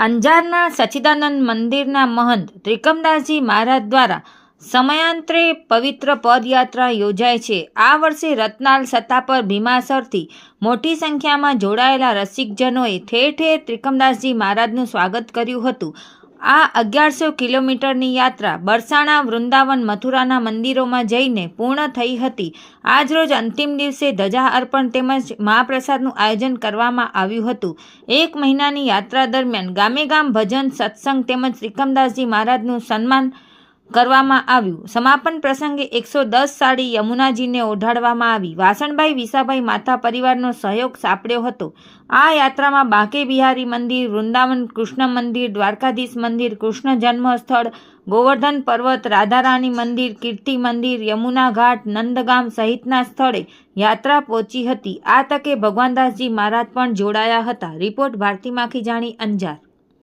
અંજારના સચ્ચિદાનંદ મંદિરના મહંત ત્રિકમદાસજી મહારાજ દ્વારા સમયાંતરે પવિત્ર પદયાત્રા યોજાય છે. આ વર્ષે રત્નાલ સત્તા પર ભીમાસરથી મોટી સંખ્યામાં જોડાયેલા રસિકજનોએ ઠેર ઠેર ત્રિકમદાસજી મહારાજનું સ્વાગત કર્યું હતું. આ અગિયારસો કિલોમીટરની યાત્રા બરસાણા, વૃંદાવન, મથુરાના મંદિરોમાં જઈને પૂર્ણ થઈ હતી. આજરોજ અંતિમ દિવસે ધજા અર્પણ તેમજ મહાપ્રસાદનું આયોજન કરવામાં આવ્યું હતું. એક મહિનાની યાત્રા દરમિયાન ગામે ગામ ભજન સત્સંગ તેમજ ત્રિકમદાસજી મહારાજનું સન્માન કરવામાં આવ્યું. સમાપન પ્રસંગે એકસો દસ સાડી યમુનાજીને ઓઢાડવામાં આવી. વાસણભાઈ, વિસાભાઈ માતા પરિવારનો સહયોગ સાંપડ્યો હતો. આ યાત્રામાં બાંકે બિહારી મંદિર, વૃંદાવન કૃષ્ણ મંદિર, દ્વારકાધીશ મંદિર, કૃષ્ણ જન્મ સ્થળ ગોવર્ધન પર્વત, રાધારાણી મંદિર, કીર્તિ મંદિર, યમુના ઘાટ, નંદગામ સહિતના સ્થળે યાત્રા પહોંચી હતી. આ તકે ભગવાનદાસજી મહારાજ પણ જોડાયા હતા. રિપોર્ટ ભારતી માખી જાણી અંજાર.